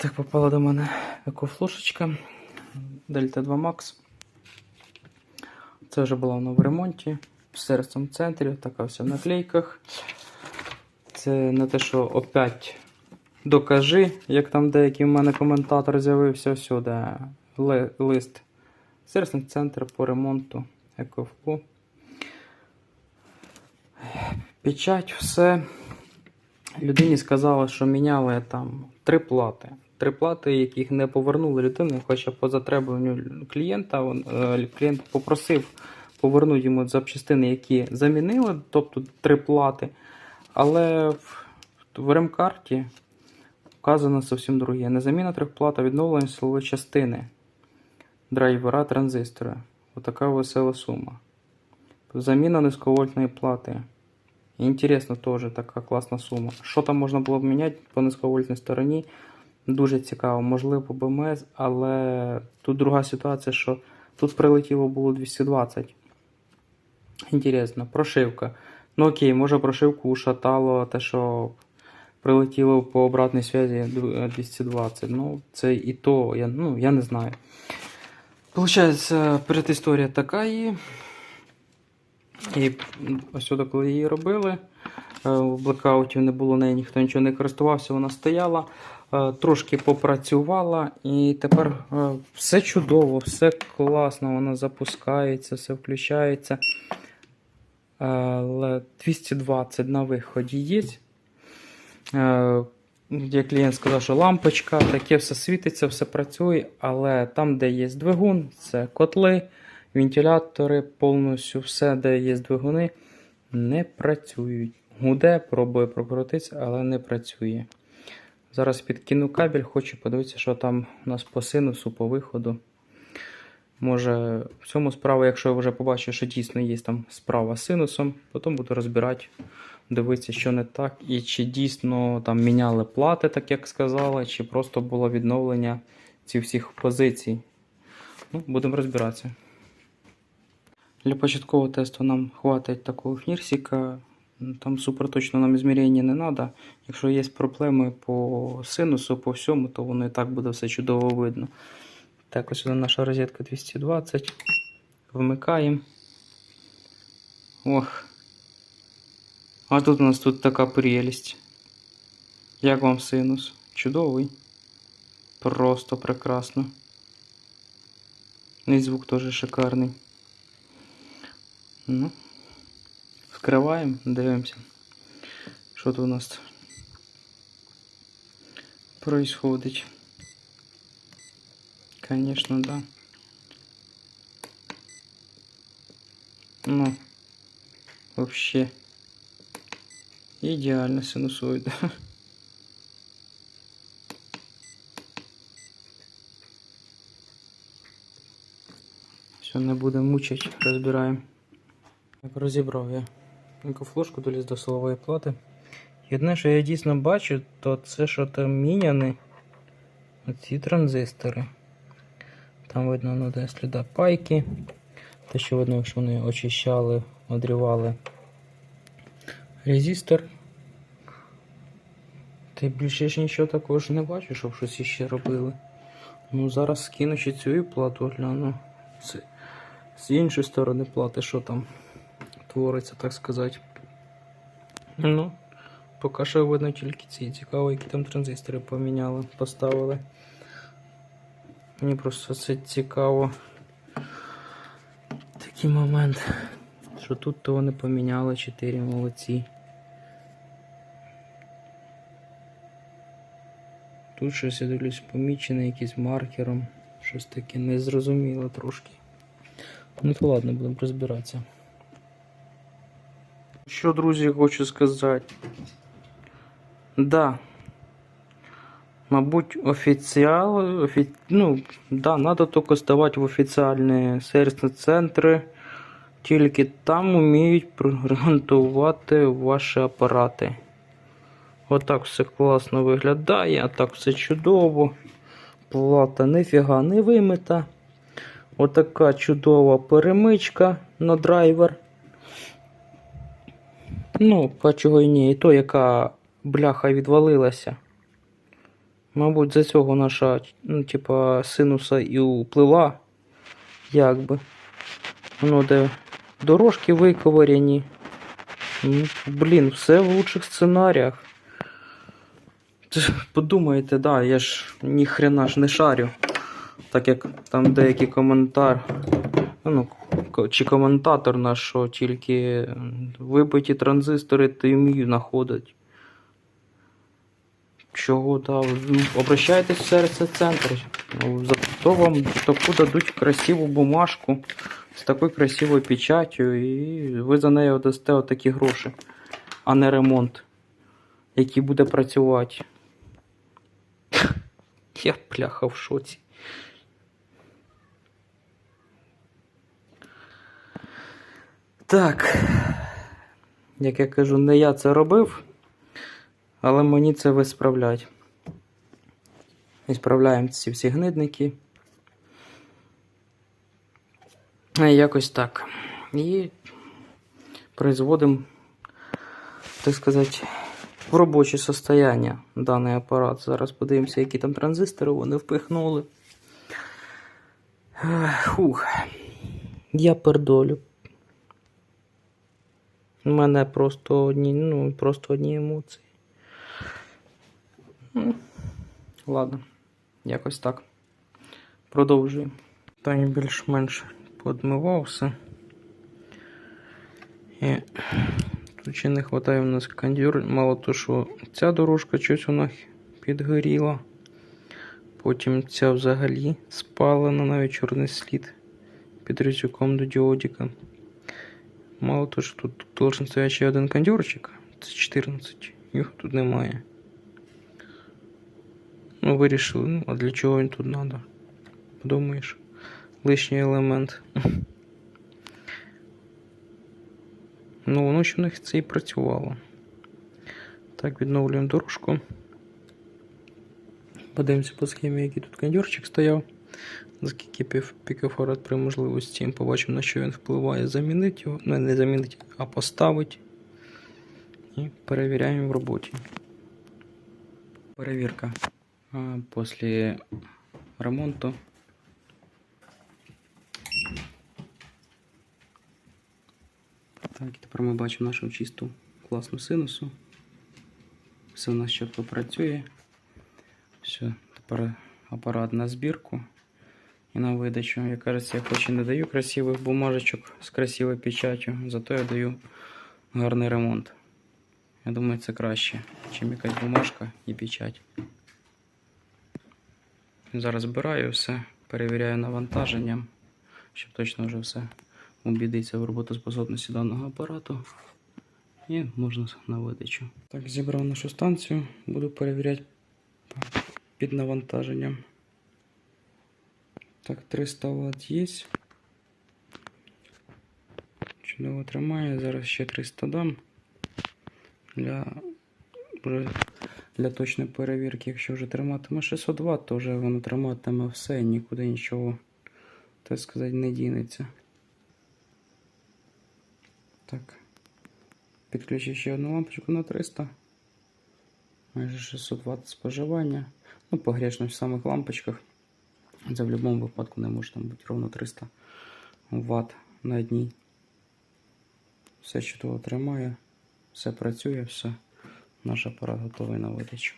Так, попала до мене екофлушечка Delta 2 Max. Це вже була вона в ремонті в серцем центрі, така вся в наклейках. Це не те, що опять докажи, як там деякий в мене коментатор з'явився всюди. Лист. Сервісний центр по ремонту екофлу. Печать, все. Людині сказали, що міняли там три плати. Три плати, яких не повернули людині, хоча по затребуванню клієнта е, клієнт попросив повернути йому запчастини, які замінили, тобто три плати. Але в, в ремкарті вказано зовсім друге. Не заміна трьох плат, а відновлення силової частини драйвера транзистора. Отака весела сума. Заміна низьковольтної плати. Інтересно теж така класна сума. Що там можна було б міняти по низьковольтній стороні? Дуже цікаво. Можливо, БМС, але тут друга ситуація, що тут прилетіло було 220. Інтересно, прошивка. Ну окей, може прошивку ушатало те, що прилетіло по обратній зв'язі 220. Ну, це і то, я, ну, я не знаю. Получається, передісторія така є. І ось коли її робили, е, в блекауті не було неї, ніхто нічого не користувався, вона стояла, е, трошки попрацювала, і тепер е, все чудово, все класно, вона запускається, все включається. Але 220 на виході є. Як клієнт сказав, що лампочка, таке все світиться, все працює, але там, де є двигун, це котли, вентилятори, повністю все, де є двигуни, не працюють. Гуде, пробує прокрутитися, але не працює. Зараз підкину кабель, хочу подивитися, що там у нас по синусу, по виходу. Може, в цьому справа, якщо я вже побачу, що дійсно є там справа з синусом, потім буду розбирати, дивитися, що не так, і чи дійсно там міняли плати, так як сказали, чи просто було відновлення цих всіх позицій. Ну, будемо розбиратися. Для початкового тесту нам хватить такого фнірсика. Там супер точно нам зміряння не треба. Якщо є проблеми по синусу, по всьому, то воно і так буде все чудово видно. Так, ось наша розетка 220. Вмикаємо. Ох. А тут у нас тут така прелість. Як вам синус? Чудовий. Просто прекрасно. І звук теж шикарний. Ну. Вкриваємо, дивимося. Що тут у нас происходить. Конечно, да. Ну, вообще идеально синусоида. Все, не будемо мучити, розбираємо. Так, розібрав я Мікрофлошку доліз до силової плати. Єдине, що я дійсно бачу, то це, що там міняні оці транзистори. Там видно ну, де сліда пайки. Те, що видно, якщо вони очищали, одрівали резистор. Й більше ж нічого такого ж не бачу, щоб щось іще робили. Ну зараз скину ще цю плату гляну. З іншої сторони плати, що там твориться, так сказати. Ну, поки що видно тільки ці. Цікаво, які там транзистори поміняли, поставили. Мені просто це цікаво. Такий момент. Що тут то вони поміняли 4 молодці. Тут щось я дивлюсь помічене якимось маркером. Щось таке незрозуміло трошки. Ну то ладно, будемо розбиратися. Що, друзі, хочу сказати. Да. Мабуть, офіціал, офі... ну, да, надо тільки здавати в офіціальні сервісні центри. Тільки там вміють ремонтувати ваші апарати. Отак все класно виглядає, а так все чудово. Плата ніфіга не вимита. Отака чудова перемичка на драйвер. Ну, по чого й ні, і то, яка бляха відвалилася. Мабуть, за цього наша, ну, типа, синуса і уплила. Якби. Воно де дорожки виковиряні. Ну, блін, все в лучших сценаріях. Подумайте, да, я ж ніхрена ж не шарю. Так як там деякий коментар, ну, чи коментатор наш, що тільки вибиті транзистори тим'ю знаходять. Чого да, ну, обращайтесь в серце центр. Ну, Зато вам таку дадуть красиву бумажку з такою красивою печаттю, і ви за нею дасте отакі гроші, а не ремонт, який буде працювати. Я пляха в шоці. Так. Як я кажу, не я це робив, але мені це висправлять. Висправляємо ці всі гнидники. Е, Якось так. І производимо, так сказати, в робоче состояние даний апарат. Зараз подивимося, які там транзистори вони впихнули. Фух. Я пердолю. У мене просто одні, ну, просто одні емоції. Ну, Ладно, якось так. Продовжуємо. Так, більш-менш подмивався. І тут ще не вистачає у нас кондюр. Мало то, що ця дорожка щось вона підгоріла. Потім ця взагалі спалена, навіть чорний слід під різюком до діодіка. Мало то, що тут должен стояти ще один кондюрчик. Це 14. Їх тут немає. Ну, вирішили, ну, а для чого він тут треба? Подумаєш, лишній елемент. Ну, воно ще в них це і працювало. Так, відновлюємо дорожку. Подивимося по схемі, який тут кондюрчик стояв. Скільки пів- при можливості. Побачимо, на що він впливає. Замінити його. Ну, не замінити, а поставити. І перевіряємо в роботі. Перевірка. А, Після ремонту. Так, і тепер ми бачимо нашу чисту класну синусу. Все у нас чітко працює. Все, тепер апарат на збірку і на видачу. Я кажеться, я хоч і не даю красивих бумажечок з красивою печаттю, зато я даю гарний ремонт. Я думаю, це краще, ніж якась бумажка і печать. Зараз збираю все, перевіряю навантаженням, щоб точно вже все убідитися в роботоспособності даного апарату. І можна на видачу. Так, зібрав нашу станцію, буду перевіряти під навантаженням. Так, 300 Вт є. Чудово тримає. Зараз ще 300 дам. Для, для точної перевірки, якщо вже триматиме 600 Вт, то вже воно триматиме все нікуди нічого, так сказати, не дінеться. Так. Підключу ще одну лампочку на 300. Майже 600 Вт споживання. Ну, погрішно в самих лампочках. Це в будь-якому випадку не може там бути ровно 300 Вт на дні. Все чудово тримає, все працює, все. Наш апарат готовий на видачу.